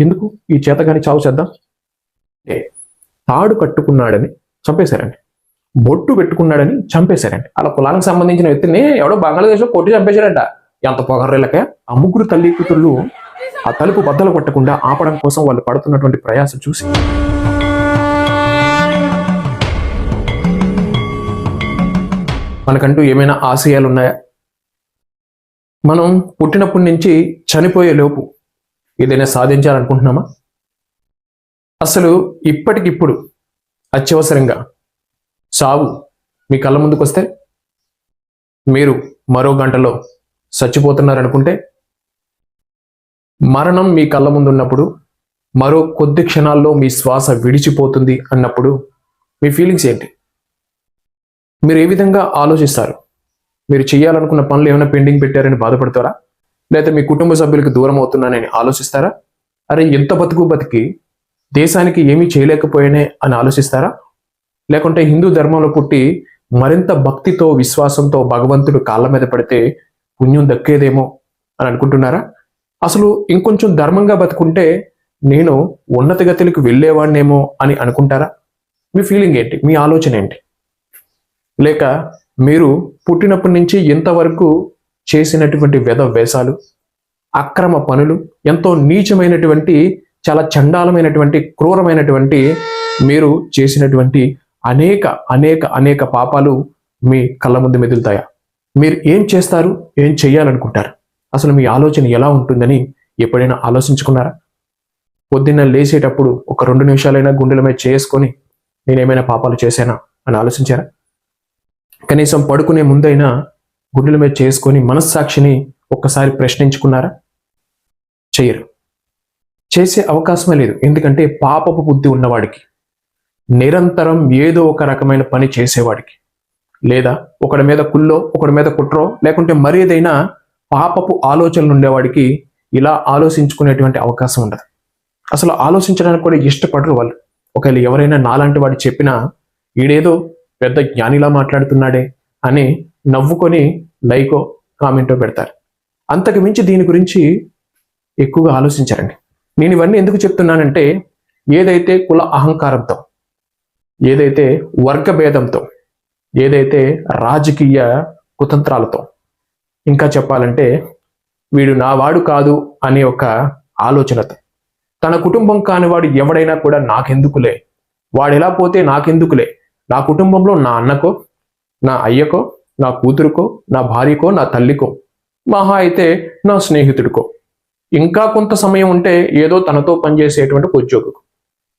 ఎందుకు? ఈ చేతగాని చావు చేద్దాం? ఏ, తాడు కట్టుకున్నాడని చంపేశారండి. బొట్టు పెట్టుకున్నాడని చంపేశారండి. అలా కులానికి సంబంధించిన వ్యక్తిని ఎవడో బంగ్లాదేశ్లో కొట్టి చంపేశారంట ఎంత పొగర్రెలకే? ఆ ముగ్గురు తల్లి కూతుళ్ళు ఆ తలుపు బద్దలు కొట్టకుండా ఆపడం కోసం వాళ్ళు పడుతున్నటువంటి ప్రయాస చూసి. మనకంటూ ఏమైనా ఆశయాలు ఉన్నాయా మనం పుట్టినప్పటి నుంచి చనిపోయే లోపు ఏదైనా సాధించాలనుకుంటున్నామా? అసలు ఇప్పటికిప్పుడు అత్యవసరంగా సావు మీ కళ్ళ ముందుకు వస్తే మీరు మరో గంటలో చచ్చిపోతున్నారనుకుంటే మరణం మీ కళ్ళ ముందు ఉన్నప్పుడు మరో కొద్ది క్షణాల్లో మీ శ్వాస విడిచిపోతుంది అన్నప్పుడు మీ ఫీలింగ్స్ ఏంటి? మీరు ఏ విధంగా ఆలోచిస్తారు? మీరు చేయాలనుకున్న పనులు ఏమైనా పెండింగ్ పెట్టారని బాధపడతారా? లేదా మీ కుటుంబ సభ్యులకు దూరం అవుతున్నానని ఆలోచిస్తారా? అరే ఎంత బతుకు బతికి దేశానికి ఏమీ చేయలేకపోయానే అని ఆలోచిస్తారా? లేకుంటే హిందూ ధర్మంలో పుట్టి మరింత భక్తితో విశ్వాసంతో భగవంతుడు కాళ్ళ మీద పడితే పుణ్యం దక్కేదేమో అని అనుకుంటున్నారా? అసలు ఇంకొంచెం ధర్మంగా బతుకుంటే నేను ఉన్నత గతులకు వెళ్ళేవాడినేమో అని అనుకుంటారా? మీ ఫీలింగ్ ఏంటి? మీ ఆలోచన ఏంటి? లేక మీరు పుట్టినప్పటి నుంచి ఇంతవరకు చేసినటువంటి వెధ వేషాలు అక్రమ పనులు ఎంతో నీచమైనటువంటి చాలా చండాలమైనటువంటి క్రూరమైనటువంటి మీరు చేసినటువంటి అనేక అనేక అనేక పాపాలు మీ కళ్ళ ముందు మెదులుతాయా? మీరు ఏం చేస్తారు? ఏం చేయాలనుకుంటారు అసలు మీ ఆలోచన ఎలా ఉంటుందని ఎప్పుడైనా ఆలోచించుకున్నారా? పొద్దున్న లేచేటప్పుడు ఒక రెండు నిమిషాలైనా గుండెల మీద చేసుకొని నేనేమైనా పాపాలు చేశానా అని ఆలోచించారా? కనీసం పడుకునే ముందైనా గుండెల మీద చేసుకొని మనస్సాక్షిని ఒక్కసారి ప్రశ్నించుకున్నారా? చేయరు. చేసే అవకాశమే లేదు. ఎందుకంటే పాపపు బుద్ధి ఉన్నవాడికి. నిరంతరం ఏదో ఒక రకమైన పని చేసేవాడికి. లేదా ఒకడి మీద కుల్లో ఒకడి మీద కుట్రో లేకుంటే మరేదైనా పాపపు ఆలోచనలు ఉండేవాడికి ఇలా ఆలోచించుకునేటువంటి అవకాశం ఉండదు. అసలు ఆలోచించడానికి కూడా ఇష్టపడరు వాళ్ళు. ఒకవేళ ఎవరైనా నాలాంటి వాడు చెప్పినా ఈడేదో పెద్ద జ్ఞానిలా మాట్లాడుతున్నాడే అని నవ్వుకొని లైకో కామెంటో పెడతారు. అంతకు మించి దీని గురించి ఎక్కువగా ఆలోచించారండి. నేను ఇవన్నీ ఎందుకు చెప్తున్నానంటే ఏదైతే కుల అహంకారంతో ఏదైతే వర్గ భేదంతో ఏదైతే రాజకీయ కుతంత్రాలతో ఇంకా చెప్పాలంటే వీడు నావాడు కాదు అనే ఒక ఆలోచనతో తన కుటుంబం కానివాడు ఎవడైనా కూడా నాకెందుకులే? వాడు ఎలా పోతే నాకెందుకులే? నా కుటుంబంలో నా అన్నకో నా అయ్యకో నా కూతురుకో నా భార్యకో నా తల్లికో మహా అయితే నా స్నేహితుడికో. ఇంకా కొంత సమయం ఉంటే ఏదో తనతో పనిచేసేటువంటి ఒక ఉద్యోగికు.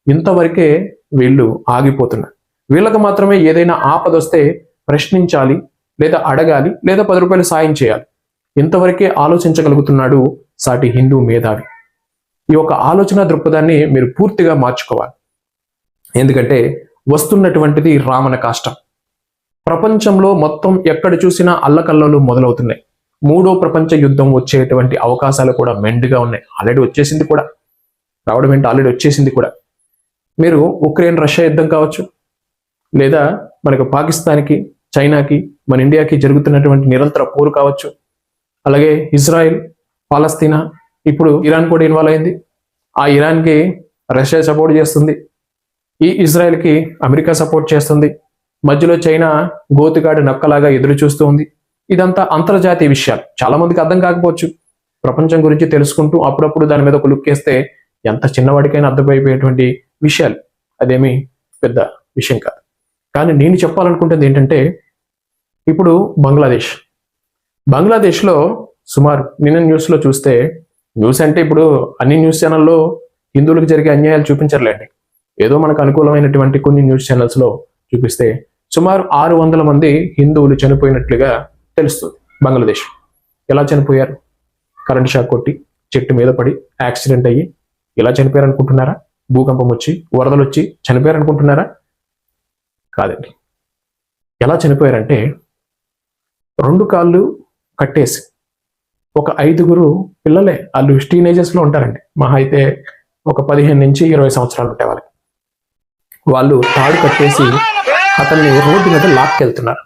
ఇంతవరకే వీళ్ళు ఆగిపోతున్నారు. వీళ్ళకి మాత్రమే ఏదైనా ఆపద వస్తే ప్రశ్నించాలి లేదా అడగాలి లేదా పది రూపాయలు సాయం చేయాలి. ఇంతవరకే ఆలోచించగలుగుతున్నాడు సాటి హిందూ మేధావి. ఈ యొక్క ఆలోచన దృక్పథాన్ని మీరు పూర్తిగా మార్చుకోవాలి. ఎందుకంటే వస్తున్నటువంటిది రావణ కాష్టం. ప్రపంచంలో మొత్తం ఎక్కడ చూసినా అల్లకల్లలు మొదలవుతున్నాయి. మూడో ప్రపంచ యుద్ధం వచ్చేటువంటి అవకాశాలు కూడా మెండుగా ఉన్నాయి. ఆల్రెడీ వచ్చేసింది కూడా. రావడం ఏంటి? ఆల్రెడీ వచ్చేసింది కూడా. మీరు ఉక్రెయిన్ రష్యా యుద్ధం కావచ్చు లేదా మనకు పాకిస్తాన్కి చైనాకి మన ఇండియాకి జరుగుతున్నటువంటి నిరంతర పోరు కావచ్చు అలాగే ఇజ్రాయెల్ పాలస్తీనా ఇప్పుడు ఇరాన్ కూడా ఇన్వాల్వ్ అయింది. ఆ ఇరాన్కి రష్యా సపోర్ట్ చేస్తుంది. ఈ ఇజ్రాయెల్కి అమెరికా సపోర్ట్ చేస్తుంది. మధ్యలో చైనా గోతికాడి నక్కలాగా ఎదురు చూస్తూ ఉంది. ఇదంతా అంతర్జాతీయ విషయాలు. చాలా మందికి అర్థం కాకపోవచ్చు. ప్రపంచం గురించి తెలుసుకుంటూ అప్పుడప్పుడు దాని మీద ఒక లుక్ వేస్తే ఎంత చిన్నవాడికైనా అర్థమైపోయేటువంటి విషయాలు. అదేమి పెద్ద విషయం కాదు. కానీ నేను చెప్పాలనుకుంటుంది ఏంటంటే ఇప్పుడు బంగ్లాదేశ్. బంగ్లాదేశ్లో సుమారు నిన్న న్యూస్లో చూస్తే న్యూస్ అంటే ఇప్పుడు అన్ని న్యూస్ ఛానల్లో హిందువులకు జరిగే అన్యాయాలు చూపించర్లేండి. ఏదో మనకు అనుకూలమైనటువంటి కొన్ని న్యూస్ ఛానల్స్లో చూపిస్తే సుమారు ఆరు వందల మంది హిందువులు చనిపోయినట్లుగా తెలుస్తుంది బంగ్లాదేశ్. ఎలా చనిపోయారు? కరెంట్ షాక్ కొట్టి చెట్టు మీద పడి యాక్సిడెంట్ అయ్యి ఎలా చనిపోయారు అనుకుంటున్నారా భూకంపం వచ్చి వరదలు వచ్చి చనిపోయారు అనుకుంటున్నారా కాదండి. ఎలా చనిపోయారంటే రెండు కాళ్ళు కట్టేసి ఒక ఐదుగురు పిల్లలే వాళ్ళు టీనేజర్స్లో ఉంటారండి. మహా అయితే ఒక పదిహేను నుంచి ఇరవై సంవత్సరాలు ఉంటే వాళ్ళకి. వాళ్ళు తాడు కట్టేసి అతన్ని రోడ్డు మీద లాక్కెళ్తున్నారు.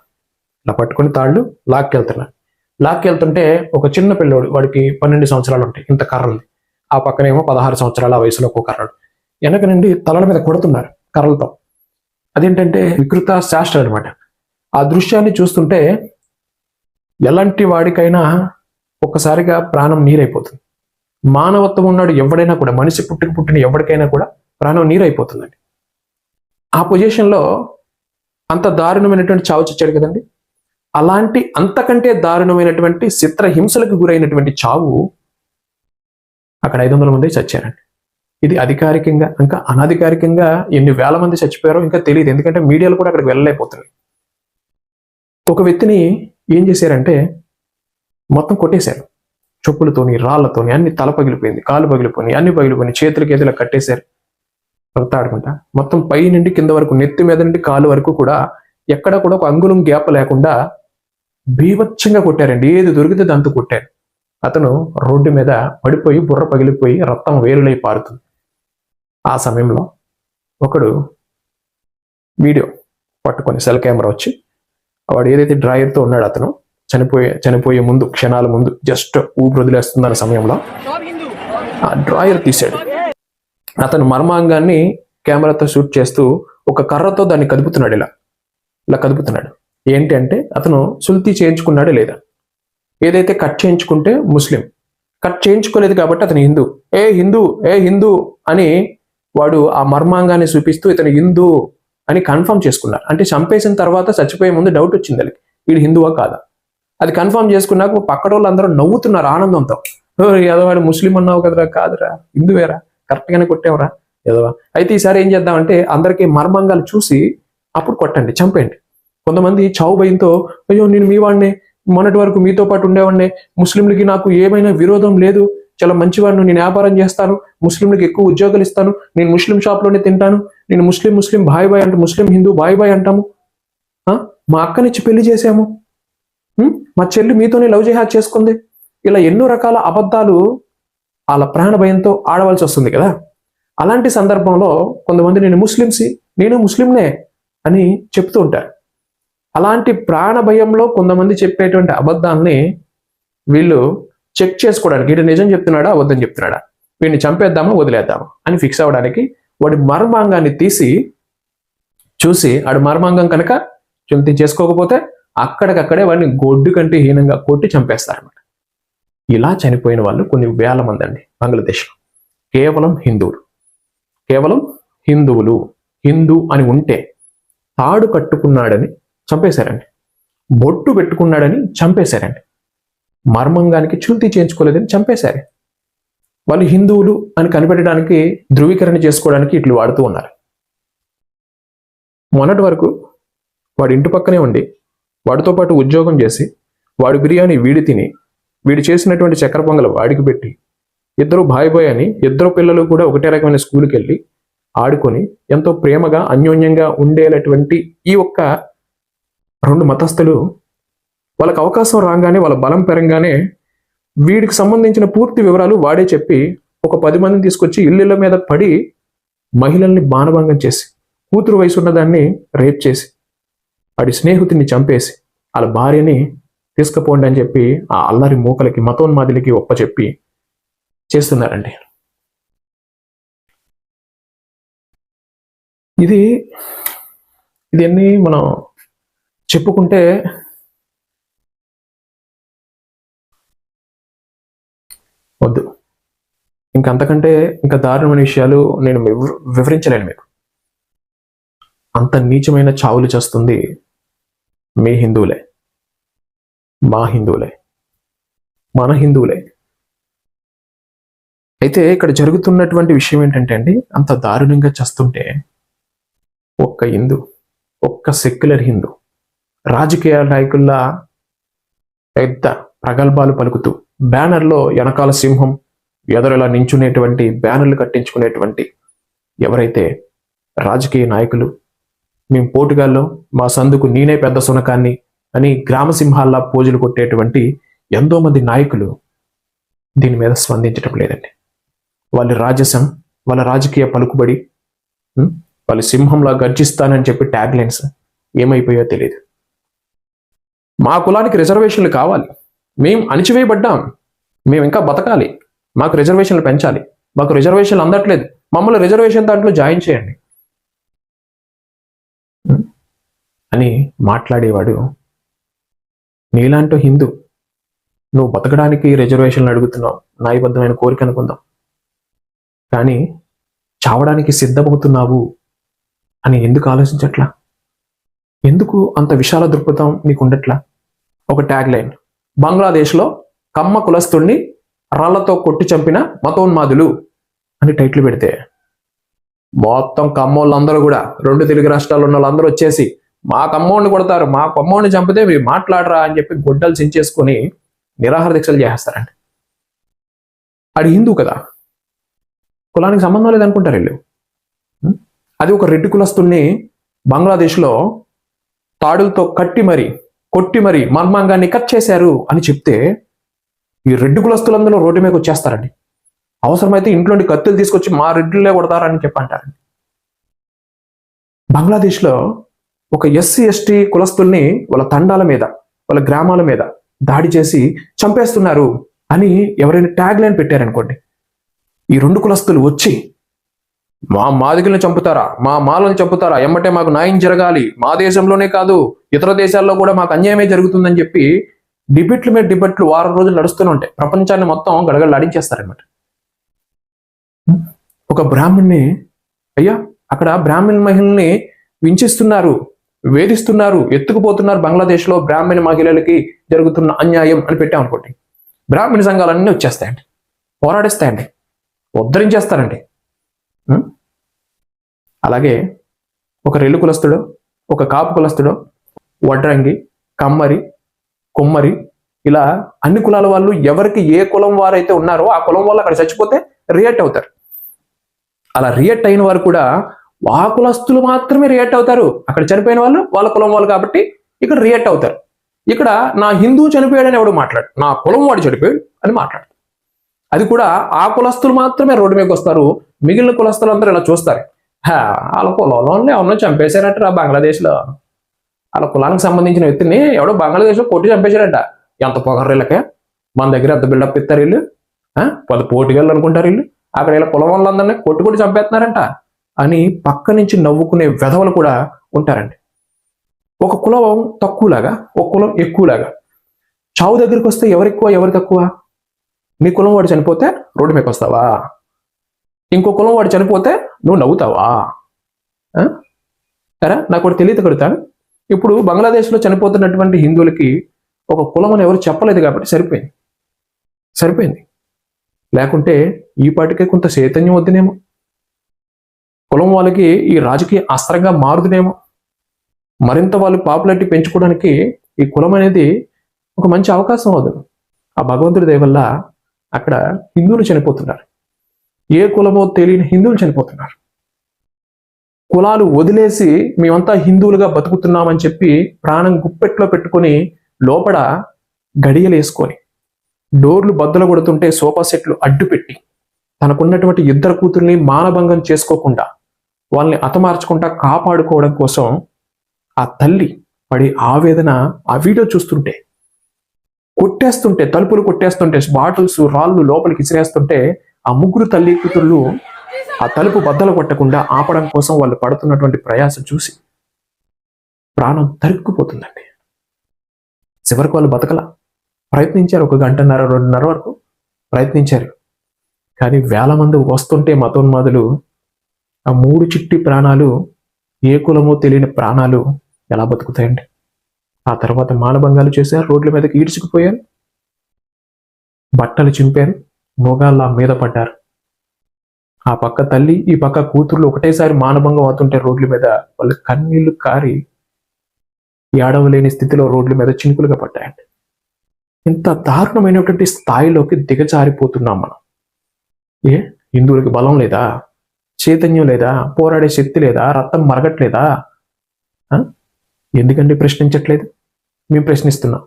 ఇలా పట్టుకుని తాళ్ళు లాక్కెళ్తున్నారు. లాక్కెళ్తుంటే ఒక చిన్న పిల్లోడు వాడికి పన్నెండు సంవత్సరాలు ఉంటాయి ఇంత కర్ర ఉంది ఆ పక్కనేమో పదహారు సంవత్సరాల వయసులో ఒక కర్రడు. వెనక నుండి తలల మీద కొడుతున్నారు కర్రలతో. అదేంటంటే వికృత శాస్త్రం అనమాట ఆ దృశ్యాన్ని చూస్తుంటే ఎలాంటి వాడికైనా ఒక్కసారిగా ప్రాణం నీరైపోతుంది. మానవత్వం ఉన్నాడు ఎవడైనా కూడా మనిషి పుట్టిన పుట్టిన ఎవరికైనా కూడా ప్రాణం నీరైపోతుందండి. ఆ పొజిషన్లో అంత దారుణమైనటువంటి చావు చచ్చాడు కదండి. అలాంటి అంతకంటే దారుణమైనటువంటి చిత్రహింసలకు గురైనటువంటి చావు అక్కడ ఐదు వందల మంది చచ్చారండి. ఇది అధికారికంగా ఇంకా అనధికారికంగా ఎన్ని వేల మంది చచ్చిపోయారో ఇంకా తెలియదు. ఎందుకంటే మీడియాలు కూడా అక్కడికి వెళ్ళలేకపోతున్నాయి. ఒక వ్యక్తిని ఏం చేశారంటే మొత్తం కొట్టేశారు. చెప్పులతోని రాళ్ళతోని అన్ని తల పగిలిపోయింది కాలు పగిలిపోయింది అన్ని పగిలిపోయి చేతులకి ఏదైనా కట్టేశారు. రక్తాడుకుంటా మొత్తం పై నుండి కింద వరకు నెత్తి మీద నుండి కాలు వరకు కూడా ఎక్కడ కూడా ఒక అంగుళం గ్యాప్ లేకుండా బీభత్సంగా కొట్టారండి. ఏది దొరికితే దాంతో కొట్టారు. అతను రోడ్డు మీద పడిపోయి బుర్ర పగిలిపోయి రక్తం వేరులై పారుతుంది. ఆ సమయంలో ఒకడు వీడియో పట్టుకొని సెల్ కెమెరా వచ్చి వాడు ఏదైతే డ్రాయర్తో ఉన్నాడు అతను చనిపోయే చనిపోయే ముందు క్షణాల ముందు జస్ట్ ఊపిరి వదిలేస్తుందన్న సమయంలో ఆ డ్రాయర్ తీశాడు. అతను మర్మాంగాన్ని కెమెరాతో షూట్ చేస్తూ ఒక కర్రతో దాన్ని కదుపుతున్నాడు ఇలా. ఇలా కదుపుతున్నాడు. ఏంటి అంటే అతను సుల్తీ చేయించుకున్నాడే లేదా? ఏదైతే కట్ చేయించుకుంటే ముస్లిం. కట్ చేయించుకోలేదు కాబట్టి అతను హిందూ. ఏ హిందూ ఏ హిందూ అని వాడు ఆ మర్మాంగాన్ని చూపిస్తూ ఇతను హిందూ అని కన్ఫర్మ్ చేసుకున్నారు అంటే చంపేసిన తర్వాత చచ్చిపోయే ముందు డౌట్ వచ్చింది వాళ్ళకి. వీడు హిందువా కాదా? అది కన్ఫర్మ్ చేసుకున్నాక పక్కన వాళ్ళందరూ నవ్వుతున్నారు ఆనందంతో. ఏదో వాడు ముస్లిం అన్నావు కదరా కాదురా హిందువేరా? కరెక్ట్గానే కొట్టేవరా. ఎదవా అయితే ఈసారి ఏం చేద్దామంటే అందరికీ మర్మంగాలు చూసి అప్పుడు కొట్టండి చంపేయండి. కొంతమంది చావు భయంతో అయ్యో నేను మీ వాడినే మొన్నటి వరకు మీతో పాటు ఉండేవాడినే ముస్లింలకి నాకు ఏమైనా విరోధం లేదు చాలా మంచివాడిని నేను వ్యాపారం చేస్తాను ముస్లింలకు ఎక్కువ ఉద్యోగాలు ఇస్తాను నేను ముస్లిం షాప్లోనే తింటాను నేను ముస్లిం ముస్లిం బాయ్ బాయ్ అంటే ముస్లిం హిందూ బాయ్ బాయ్ అంటాము. మా అక్కనిచ్చి పెళ్ళి చేసాము మా చెల్లి మీతోనే లవ్ జిహాద్ చేసుకుంది. ఇలా ఎన్నో రకాల అబద్ధాలు వాళ్ళ ప్రాణ భయంతో ఆడవలసి వస్తుంది కదా? అలాంటి సందర్భంలో కొంతమంది నేను ముస్లింసి నేను ముస్లింనే అని చెప్తూ ఉంటారు. అలాంటి ప్రాణ భయంలో కొంతమంది చెప్పేటువంటి అబద్ధాన్ని వీళ్ళు చెక్ చేసుకోవడానికి వీడు నిజం చెప్తున్నాడా? అబద్ధం చెప్తున్నాడా? వీడిని చంపేద్దామా? వదిలేద్దామా? అని ఫిక్స్ అవ్వడానికి వాడి మర్మాంగాన్ని తీసి చూసి ఆడు మర్మాంగం కనుక చుంతి చేసుకోకపోతే అక్కడికక్కడే వాడిని గొడ్డు కంటే హీనంగా కొట్టి చంపేస్తారు. ఇలా చనిపోయిన వాళ్ళు కొన్ని వేల మంది అండి బంగ్లాదేశ్లో. కేవలం హిందువులు. కేవలం హిందువులు. హిందూ అని ఉంటే తాడు కట్టుకున్నాడని చంపేశారండి. బొట్టు పెట్టుకున్నాడని చంపేశారండి. మర్మంగానికి చుల్తి చేయించుకోలేదని చంపేశారు. వాళ్ళు హిందువులు అని కనిపెట్టడానికి ధృవీకరణ చేసుకోవడానికి ఇట్లు వాడుతూ ఉన్నారు. మొన్నటి వరకు వాడి ఇంటి పక్కనే ఉండి వాడితో పాటు ఉద్యోగం చేసి వాడి బిర్యానీ వీడి తిని వీడు చేసినటువంటి చక్కెర పొంగలు వాడికి పెట్టి ఇద్దరు బాయ్ బాయ్ అని ఇద్దరు పిల్లలు కూడా ఒకటే రకమైన స్కూల్కి వెళ్ళి ఆడుకొని ఎంతో ప్రేమగా అన్యోన్యంగా ఉండేటటువంటి ఈ ఒక్క రెండు మతస్థులు వాళ్ళకి అవకాశం రాగానే వాళ్ళ బలం పెరంగానే వీడికి సంబంధించిన పూర్తి వివరాలు వాడే చెప్పి ఒక పది మందిని తీసుకొచ్చి ఇల్లుల మీద పడి మహిళల్ని బాణభంగం చేసి కూతురు వయసు దాన్ని రేప్ చేసి వాడి స్నేహితుడిని చంపేసి వాళ్ళ భార్యని తీసుకుపోండి అని చెప్పి ఆ అల్లరి మూకలకి మతోన్మాదులకి ఒప్పచెప్పి చేస్తున్నారండి. ఇది ఇదన్నీ మనం చెప్పుకుంటే వద్దు. ఇంకంతకంటే ఇంకా దారుణమైన విషయాలు నేను వివరించలేను మీకు. అంత నీచమైన చావులు చేస్తుంది మీ హిందువులే. మా హిందువులే. మన హిందువులే. అయితే ఇక్కడ జరుగుతున్నటువంటి విషయం ఏంటంటే అండి అంత దారుణంగా చేస్తుంటే ఒక్క హిందూ ఒక్క సెక్యులర్ హిందూ రాజకీయ నాయకుల్లా పెద్ద ప్రగల్భాలు పలుకుతూ బ్యానర్లో వెనకాల సింహం ఎదరలా నించునేటువంటి బ్యానర్లు కట్టించుకునేటువంటి ఎవరైతే రాజకీయ నాయకులు మేము పోటుగాల్లో మా సందుకు నేనే పెద్ద సునకాన్ని అని గ్రామ సింహాల్లా పోజులు కొట్టేటువంటి ఎంతో మంది నాయకులు దీని మీద స్పందించడం లేదండి. వాళ్ళ రాజసం వాళ్ళ రాజకీయ పలుకుబడి వాళ్ళు సింహంలా గర్జిస్తానని చెప్పి ట్యాగ్ లైన్స్ ఏమైపోయో తెలియదు మా కులానికి రిజర్వేషన్లు కావాలి. మేము అణిచివేయబడ్డాం. మేము ఇంకా బతకాలి. మాకు రిజర్వేషన్లు పెంచాలి. మాకు రిజర్వేషన్ అందట్లేదు. మమ్మల్ని రిజర్వేషన్ దాంట్లో జాయిన్ చేయండి. అని మాట్లాడేవాడు నీలాంటి హిందూ నువ్వు బతకడానికి రిజర్వేషన్లు అడుగుతున్నావు. న్యాయబద్ధమైన కోరిక అనుకుందాం. కానీ చావడానికి సిద్ధమవుతున్నావు అని ఎందుకు ఆలోచించట్లా? ఎందుకు అంత విశాల దృక్పథం నీకు ఉండట్లా ఒక ట్యాగ్ లైన్ బంగ్లాదేశ్లో కమ్మ కులస్తుడిని రాళ్ళతో కొట్టి చంపిన మతోన్మాదులు అని టైటిల్ పెడితే మొత్తం కమ్మోళ్ళందరూ కూడా రెండు తెలుగు రాష్ట్రాల్లో ఉన్న వాళ్ళందరూ వచ్చేసి మా కమ్మోడిని కొడతారు మా కమ్మోడిని చంపితే మీరు మాట్లాడరా అని చెప్పి గొడ్డలు చించేసుకొని నిరాహార దీక్షలు చేసేస్తారండి అది హిందూ కదా? కులానికి సంబంధం లేదనుకుంటారు వీళ్ళు? అది ఒక రెడ్డి కులస్తుల్ని బంగ్లాదేశ్లో తాడులతో కట్టి మరి కొట్టి మరి మర్మాంగాన్ని కట్ చేశారు అని చెప్తే ఈ రెడ్డి కులస్తులందరూ రోడ్డు మీదకి వచ్చేస్తారండి. అవసరమైతే ఇంట్లోని కత్తులు తీసుకొచ్చి మా రెడ్డిలే కొడతారని చెప్పి అంటారండి బంగ్లాదేశ్లో ఒక ఎస్సీ ఎస్టీ కులస్తుల్ని వాళ్ళ తండాల మీద వాళ్ళ గ్రామాల మీద దాడి చేసి చంపేస్తున్నారు అని ఎవరైనా ట్యాగ్ లైన్ పెట్టారనుకోండి ఈ రెండు కులస్తులు వచ్చి మా మాదిగలను చంపుతారా మా మాలను చంపుతారా ఎమ్మటే మాకు న్యాయం జరగాలి మా దేశంలోనే కాదు ఇతర దేశాల్లో కూడా మాకు అన్యాయమే జరుగుతుందని చెప్పి డిబెట్ల మీద డిబెట్లు వారం రోజులు నడుస్తూనే ఉంటాయి. ప్రపంచాన్ని మొత్తం గడగడలాడించేస్తారనమాట ఒక బ్రాహ్మణ్ణి అయ్యా అక్కడ బ్రాహ్మణ్ మహిళని వించిస్తున్నారు వేధిస్తున్నారు ఎత్తుకుపోతున్నారు బంగ్లాదేశ్లో బ్రాహ్మణ మహిళలకి జరుగుతున్న అన్యాయం అని పెట్టామనుకోండి బ్రాహ్మణ సంఘాలన్నీ వచ్చేస్తాయండి. పోరాడిస్తాయండి. ఉద్ధరించేస్తారండి. అలాగే ఒక రెల్లు కులస్తుడు ఒక కాపు కులస్తుడు వడ్రంగి కమ్మరి కుమ్మరి ఇలా అన్ని కులాల వాళ్ళు ఎవరికి ఏ కులం వారైతే ఉన్నారో ఆ కులం వాళ్ళు అక్కడ చచ్చిపోతే రియాక్ట్ అవుతారు. అలా రియాక్ట్ అయిన వారు కూడా ఆ కులస్తులు మాత్రమే రియాక్ట్ అవుతారు. అక్కడ చనిపోయిన వాళ్ళు వాళ్ళ కులం వాళ్ళు కాబట్టి ఇక్కడ రియాక్ట్ అవుతారు. ఇక్కడ నా హిందూ చనిపోయాడని ఎవడు మాట్లాడు? నా కులం వాడు చనిపోయాడు అని మాట్లాడు. అది కూడా ఆ కులస్తులు మాత్రమే రోడ్డు మీదకి వస్తారు. మిగిలిన కులస్తులు అందరూ ఇలా చూస్తారు. హా, వాళ్ళ కులంలో ఎవరినో చంపేశారట బంగ్లాదేశ్లో. వాళ్ళ కులానికి సంబంధించిన వ్యక్తిని ఎవడో బంగ్లాదేశ్లో కొట్టి చంపేశారంట ఎంత పొగరు వీళ్ళకే మన దగ్గర ఎంత బిల్డప్ ఇస్తారు వీళ్ళు? పది పోటీగాళ్ళు అనుకుంటారు వీళ్ళు. అక్కడ వీళ్ళ కులం వాళ్ళందరినీ కొట్టి కొట్టి చంపేస్తున్నారంట. అని పక్క నుంచి నవ్వుకునే వెధవలు కూడా ఉంటారండి. ఒక కులం తక్కువలాగా ఒక కులం ఎక్కువలాగా. చావు దగ్గరికి వస్తే ఎవరు ఎక్కువ ఎవరు తక్కువ? నీ కులం వాడు చనిపోతే రోడ్డు మీకు వస్తావా? ఇంకో కులం వాడు చనిపోతే నువ్వు నవ్వుతావా? సరే నాకు ఒకటి తెలియదు కడతాను. ఇప్పుడు బంగ్లాదేశ్లో చనిపోతున్నటువంటి హిందువులకి ఒక కులం అని ఎవరు చెప్పలేదు కాబట్టి సరిపోయింది. సరిపోయింది. లేకుంటే ఈ పాటికే కొంత చైతన్యం వద్దునేమో. కులం వాళ్ళకి ఈ రాజకీయ అస్త్రంగా మారుతుందేమో. మరింత వాళ్ళు పాపులారిటీ పెంచుకోవడానికి ఈ కులం అనేది ఒక మంచి అవకాశం అవుతుంది ఆ భగవంతుడి దయ వల్ల అక్కడ హిందువులు చనిపోతున్నారు. ఏ కులమో తెలియని హిందువులు చనిపోతున్నారు. కులాలు వదిలేసి మేమంతా హిందువులుగా బతుకుతున్నామని చెప్పి ప్రాణం గుప్పెట్లో పెట్టుకొని లోపల గడియలు వేసుకొని డోర్లు బద్దలు కొడుతుంటే సోఫా సెట్లు అడ్డు పెట్టి తనకున్నటువంటి ఇద్దరు కూతుర్ని మానభంగం చేసుకోకుండా వాళ్ళని అతమార్చకుండా కాపాడుకోవడం కోసం ఆ తల్లి పడి ఆవేదన ఆ వీడియో చూస్తుంటే కొట్టేస్తుంటే తలుపులు కొట్టేస్తుంటే బాటిల్స్ రాళ్ళు లోపలికి ఇసిరేస్తుంటే ఆ ముగ్గురు తల్లి కూతుర్లు ఆ తలుపు బద్దలు కొట్టకుండా ఆపడం కోసం వాళ్ళు పడుతున్నటువంటి ప్రయాస చూసి ప్రాణం తరుక్కుపోతుందండి. చివరికి వాళ్ళు బతకల. ప్రయత్నించారు ఒక గంటన్నర రెండున్నర వరకు ప్రయత్నించారు. కానీ వేల మంది వస్తుంటే మతోన్మాదులు ఆ మూడు చిట్టి ప్రాణాలు ఏ కులమో తెలియని ప్రాణాలు ఎలా బతుకుతాయండి? ఆ తర్వాత మానభంగాలు చేశారు రోడ్ల మీదకి ఈడ్చుకుపోయారు బట్టలు చింపారు మోగాళ్ళ మీద పడ్డారు. ఆ పక్క తల్లి ఈ పక్క కూతుర్లు ఒకటేసారి మానభంగం అవుతుంటే రోడ్ల మీద వాళ్ళ కన్నీళ్ళు కారి ఏడవలేని స్థితిలో రోడ్ల మీద చినుకులుగా పడ్డాయండి. ఇంత దారుణమైనటువంటి స్థాయిలోకి దిగజారిపోతున్నాం మనం. ఏ? హిందువులకి బలం లేదా? చైతన్యం లేదా? పోరాడే శక్తి లేదా? రక్తం మరగట్లేదా? ఎందుకండి ప్రశ్నించట్లేదు? మేము ప్రశ్నిస్తున్నాం.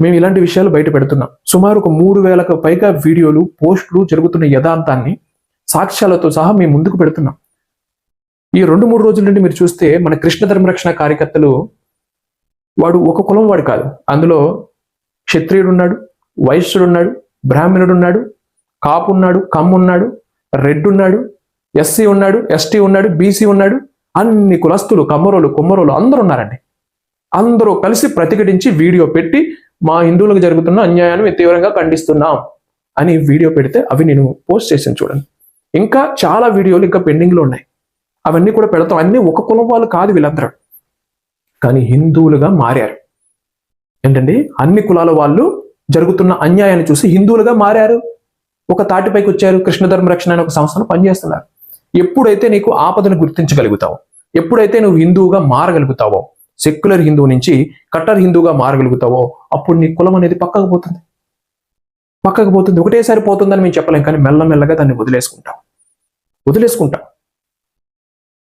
మేము ఇలాంటి విషయాలు బయట పెడుతున్నాం. సుమారు ఒక మూడు వేలకు పైగా వీడియోలు పోస్టులు జరుగుతున్న యథాంతాన్ని సాక్ష్యాలతో సహా మేము ముందుకు పెడుతున్నాం. ఈ రెండు మూడు రోజుల నుండి మీరు చూస్తే మన కృష్ణ ధర్మరక్షణ కార్యకర్తలు వాడు ఒక కులం వాడు కాదు. అందులో క్షత్రియుడు ఉన్నాడు వైశ్యుడు ఉన్నాడు బ్రాహ్మణుడు ఉన్నాడు కాపు ఉన్నాడు కమ్ము ఉన్నాడు ఉన్నాడు ఎస్సీ ఉన్నాడు ఎస్టీ ఉన్నాడు బీసీ ఉన్నాడు అన్ని కులస్తులు కమ్మరోలు కుమ్మరోలు అందరూ ఉన్నారండి. అందరూ కలిసి ప్రతిఘటించి వీడియో పెట్టి మా హిందువులకు జరుగుతున్న అన్యాయాన్ని మేము తీవ్రంగా ఖండిస్తున్నాం అని వీడియో పెడితే అవి నేను పోస్ట్ చేశాను చూడండి. ఇంకా చాలా వీడియోలు ఇంకా పెండింగ్లో ఉన్నాయి. అవన్నీ కూడా పెడతాం. అన్నీ ఒక కులం వాళ్ళు కాదు వీళ్ళందరూ. కానీ హిందువులుగా మారారు. ఏంటండి? అన్ని కులాల వాళ్ళు జరుగుతున్న అన్యాయాన్ని చూసి హిందువులుగా మారారు. ఒక తాటిపైకి వచ్చారు. కృష్ణధర్మ రక్షణ అనే ఒక సంస్థను పనిచేస్తున్నారు. ఎప్పుడైతే నీకు ఆపదను గుర్తించగలుగుతావో ఎప్పుడైతే నువ్వు హిందువుగా మారగలుగుతావో సెక్యులర్ హిందువు నుంచి కట్టర్ హిందువుగా మారగలుగుతావో అప్పుడు నీ కులం అనేది పక్కకు పోతుంది. పక్కకు పోతుంది. ఒకటేసారి పోతుందని మేము చెప్పలేం కానీ మెల్లమెల్లగా దాన్ని వదిలేసుకుంటాం. వదిలేసుకుంటాం.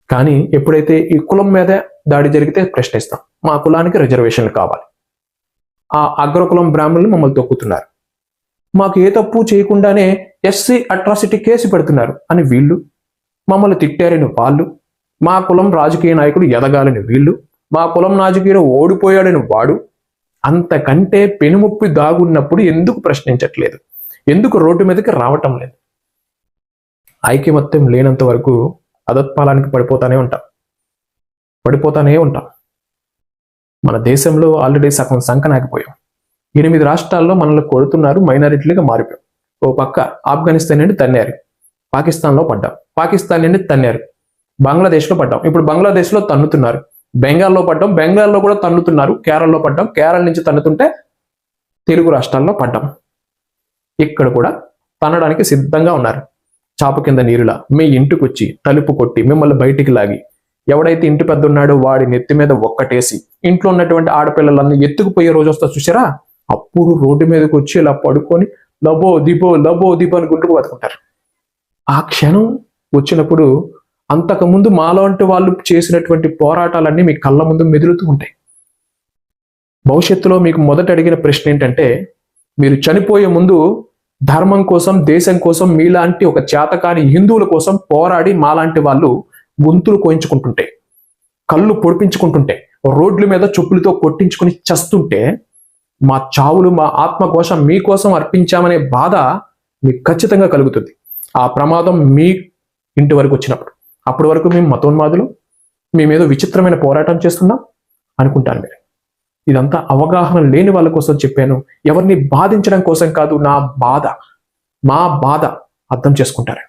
కానీ ఎప్పుడైతే ఈ కులం మీద దాడి జరిగితే ప్రశ్నిస్తాం మా కులానికి రిజర్వేషన్లు కావాలి. ఆ అగ్రకులం బ్రాహ్మణులు మమ్మల్ని తొక్కుతున్నారు. మాకు ఏ తప్పు చేయకుండానే ఎస్సీ అట్రాసిటీ కేసు పెడుతున్నారు. అని వీళ్ళు మమ్మల్ని తిట్టారని వాళ్ళు మా కులం రాజకీయ నాయకుడు ఎదగాలని వీళ్ళు మా కులం రాజకీయ ఓడిపోయాడని వాడు అంతకంటే పెనుముప్పి దాగున్నప్పుడు ఎందుకు ప్రశ్నించట్లేదు? ఎందుకు రోడ్డు మీదకి రావటం లేదు? ఐక్యమత్యం లేనంత వరకు అదత్పాలానికి పడిపోతానే ఉంటాం. పడిపోతానే ఉంటాం. మన దేశంలో ఆల్రెడీ సగం సంకనాకపోయాం ఎనిమిది రాష్ట్రాల్లో మనల్ని కొడుతున్నారు మైనారిటీలుగా మారిపోయాం. ఓ పక్క ఆఫ్ఘనిస్తాన్ నుండి తన్నారు పాకిస్తాన్లో పడ్డాం. పాకిస్తాన్ నుండి తన్నారు. బంగ్లాదేశ్లో పడ్డాం. ఇప్పుడు బంగ్లాదేశ్లో తన్నుతున్నారు. బెంగాల్లో పడ్డాం. బెంగాల్లో కూడా తన్నుతున్నారు. కేరళలో పడ్డాం. కేరళ నుంచి తన్నుతుంటే తెలుగు రాష్ట్రాల్లో పడ్డాం. ఇక్కడ కూడా తన్నడానికి సిద్ధంగా ఉన్నారు. చాప కింద నీరులా మీ ఇంటికి వచ్చి తలుపు కొట్టి మిమ్మల్ని బయటికి లాగి ఎవడైతే ఇంటి పెద్ద ఉన్నాడో వాడి నెత్తి మీద ఒక్కటేసి ఇంట్లో ఉన్నటువంటి ఆడపిల్లలన్నీ ఎత్తుకుపోయే రోజు వస్తా చూసారా అప్పుడు రోడ్డు మీదకి వచ్చి ఇలా పడుకొని లబో దిబో లబో దిబో అని గుంటుకు బతుకుంటారు. ఆ క్షణం వచ్చినప్పుడు అంతకుముందు మాలాంటి వాళ్ళు చేసినటువంటి పోరాటాలన్నీ మీ కళ్ళ ముందు మెదులుతూ ఉంటాయి. భవిష్యత్తులో మీకు మొదట అడిగిన ప్రశ్న ఏంటంటే మీరు చనిపోయే ముందు ధర్మం కోసం దేశం కోసం మీలాంటి ఒక చేతకాని హిందువుల కోసం పోరాడి మాలాంటి వాళ్ళు గొంతులు కోయించుకుంటుంటే కళ్ళు పొడిపించుకుంటుంటే రోడ్ల మీద చెప్పులతో కొట్టించుకుని చస్తుంటే మా చావులు మా ఆత్మకోశం మీకోసం అర్పించామనే బాధ మీకు ఖచ్చితంగా కలుగుతుంది. ఆ ప్రమాదం మీ ఇంటి వరకు వచ్చినప్పుడు. అప్పటి వరకు మేము మతోన్మాదులు మేమేదో విచిత్రమైన పోరాటం చేస్తున్నాం అనుకుంటాను మీరు. ఇదంతా అవగాహన లేని వాళ్ళ కోసం చెప్పాను. ఎవరిని బాధించడం కోసం కాదు నా బాధ. మా బాధ అర్థం చేసుకుంటారు.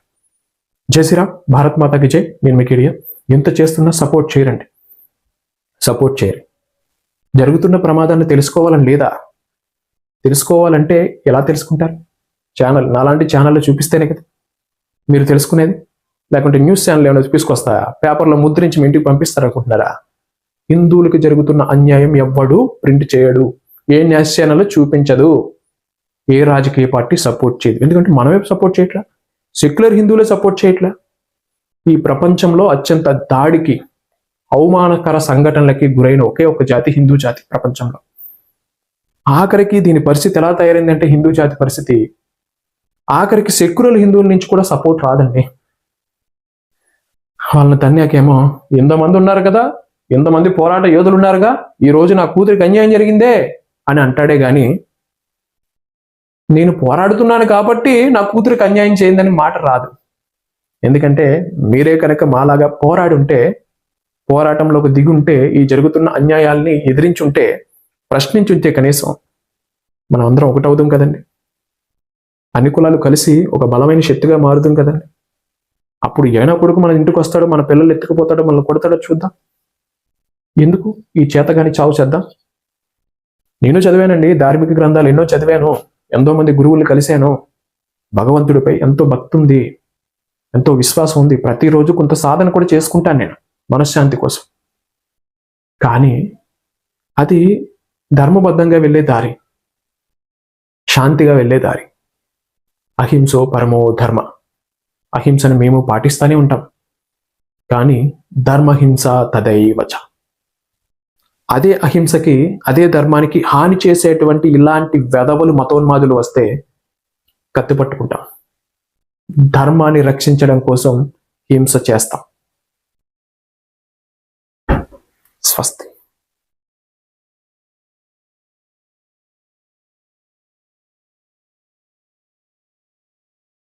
జయశ్రీరామ్ భారత్ మాతాకి జై. నేను మీకు ఇడియా ఎంత చేస్తున్నా సపోర్ట్ చేయరండి. సపోర్ట్ చేయరు. జరుగుతున్న ప్రమాదాన్ని తెలుసుకోవాలని లేదా? తెలుసుకోవాలంటే ఎలా తెలుసుకుంటారు? ఛానల్ నాలాంటి ఛానల్లో చూపిస్తేనే కదా. మీరు తెలుసుకునేది? లేకుంటే న్యూస్ ఛానల్ ఏమైనా తీసుకొస్తాయా పేపర్లో ముద్రించి మీ ఇంటికి పంపిస్తారనుకుంటున్నారా? హిందువులకు జరుగుతున్న అన్యాయం ఎవ్వడు ప్రింట్ చేయడు. ఏ న్యూస్ ఛానల్ చూపించదు. ఏ రాజకీయ పార్టీ సపోర్ట్ చేయదు. ఎందుకంటే మనమే సపోర్ట్ చేయట్లా? సెక్యులర్ హిందువులే సపోర్ట్ చేయట్లా? ఈ ప్రపంచంలో అత్యంత దాడికి అవమానకర సంఘటనలకి గురైన ఒకే ఒక జాతి హిందూ జాతి ప్రపంచంలో. ఆఖరికి దీని పరిస్థితి ఎలా తయారైందంటే హిందూ జాతి పరిస్థితి. ఆఖరికి సెక్యులర్ హిందువుల నుంచి కూడా సపోర్ట్ రాదండి. వాళ్ళని తన్యాకేమో ఎంతమంది ఉన్నారు కదా ఎంతమంది పోరాట యోధులు ఉన్నారుగా ఈ రోజు నా కూతురికి అన్యాయం జరిగిందే అని అంటాడే గాని నేను పోరాడుతున్నాను కాబట్టి నా కూతురికి అన్యాయం చేయిందని మాట రాదు. ఎందుకంటే మీరే కనుక మాలాగా పోరాడి ఉంటే పోరాటంలోకి దిగుంటే ఈ జరుగుతున్న అన్యాయాల్ని ఎదిరించుంటే ప్రశ్నించుంటే కనీసం మనం అందరం ఒకటవుదాం కదండి. అన్ని కులాలు కలిసి ఒక బలమైన శక్తిగా మారుతాం కదండి. అప్పుడు ఏనా కొడుకు మన ఇంటికి వస్తాడు మన పిల్లలు ఎత్తుకుపోతాడో మనల్ని కొడతాడో చూద్దాం. ఎందుకు? ఈ చేతగాని చావు చేద్దాం? నేను చదివానండి ధార్మిక గ్రంథాలు ఎన్నో చదివాను ఎంతో మంది గురువులు కలిశాను. భగవంతుడిపై ఎంతో భక్తి ఉంది ఎంతో విశ్వాసం ఉంది. ప్రతిరోజు కొంత సాధన కూడా చేసుకుంటాను నేను మనశ్శాంతి కోసం. కానీ అది ధర్మబద్ధంగా వెళ్ళే దారి శాంతిగా వెళ్ళే దారి. అహింసో పరమో ధర్మ. అహింసను మేము పాటిస్తూనే ఉంటాం. కానీ ధర్మహింస తదైవచ. అదే అహింసకి అదే ధర్మానికి హాని చేసేటువంటి ఇలాంటి వెధవలు మతోన్మాదులు వస్తే కత్తి పట్టుకుంటాం. ధర్మాన్ని రక్షించడం కోసం హింస చేస్తాం. స్వస్తి.